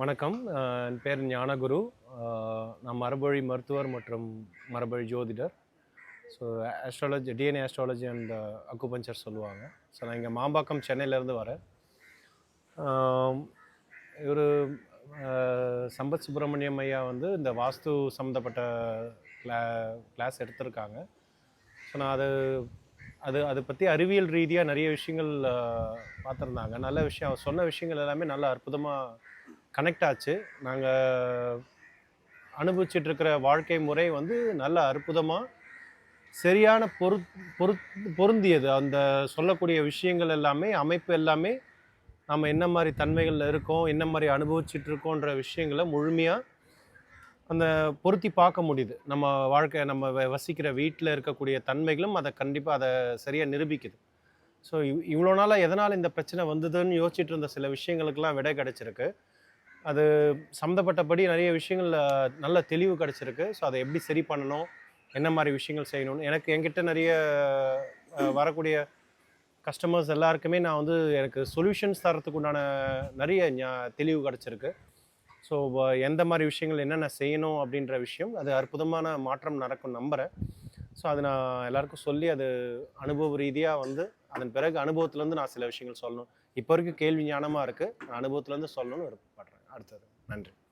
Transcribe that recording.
வணக்கம். என் பேர் ஞானகுரு. நான் மரபொழி மருத்துவர் மற்றும் மரபொழி ஜோதிடர். So astrology DNA astrology and acupuncture சொல்லுவாங்க. ஸோ நான் இங்கே மாம்பாக்கம் சென்னையிலேருந்து வரேன். இவர் சம்பத் சுப்பிரமணியம் ஐயா வந்து இந்த வாஸ்து சம்மந்தப்பட்ட கிளா கிளாஸ் எடுத்திருக்காங்க. ஸோ நான் அது அது அதை பற்றி அறிவியல் ரீதியாக நிறைய விஷயங்கள் பார்த்துருந்தாங்க. நல்ல விஷயம் அவர் சொன்ன விஷயங்கள் எல்லாமே நல்ல அற்புதமாக கனெக்ட் ஆச்சு. நாங்கள் அனுபவிச்சுட்டு இருக்கிற வாழ்க்கை முறை வந்து நல்ல அற்புதமாக சரியான பொரு பொரு பொருந்தியது. அந்த சொல்லக்கூடிய விஷயங்கள் எல்லாமே அமைப்பு எல்லாமே நம்ம என்ன மாதிரி தன்மைகளில் இருக்கோம் என்ன மாதிரி அனுபவிச்சுட்டு இருக்கோன்ற விஷயங்களை முழுமையாக அந்த பொருத்தி பார்க்க முடியுது. நம்ம வாழ்க்கை நம்ம வ- வசிக்கிற வீட்டில் இருக்கக்கூடிய தன்மைகளும் அதை கண்டிப்பாக அதை சரியாக நிரூபிக்குது. ஸோ இவ்வளோ நாளாக எதனால் இந்த பிரச்சனை வந்ததுன்னு யோசிச்சுட்டு இருந்த சில விஷயங்களுக்கெல்லாம் விடை கிடச்சிருக்கு. அது சம்மந்தப்பட்டபடி நிறைய விஷயங்கள் நல்ல தெளிவு கிடச்சிருக்கு. ஸோ அதை எப்படி சரி பண்ணணும்? என்ன மாதிரி விஷயங்கள் செய்யணும்னு? எனக்கு என்கிட்ட நிறைய வரக்கூடிய கஸ்டமர்ஸ் எல்லாருக்குமே நான் வந்து எனக்கு சொல்யூஷன்ஸ் தரத்துக்கு உண்டான நிறைய தெளிவு கிடச்சிருக்கு. ஸோ எந்த மாதிரி விஷயங்கள் என்னென்ன செய்யணும் அப்படின்ற விஷயம் அது அற்புதமான மாற்றம் நடக்கும் நம்புகிறேன் ஸோ அது நான் எல்லாருக்கும் சொல்லி அது அனுபவ ரீதியாக வந்து அதன் பிறகு அனுபவத்துலேருந்து நான் சில விஷயங்கள் சொல்லணும். இப்போ வரைக்கும் கேள்வி ஞானமாக இருக்குது நான் அனுபவத்துலேருந்து சொல்லணும்னு இருக்கும் அடுத்தது. நன்றி.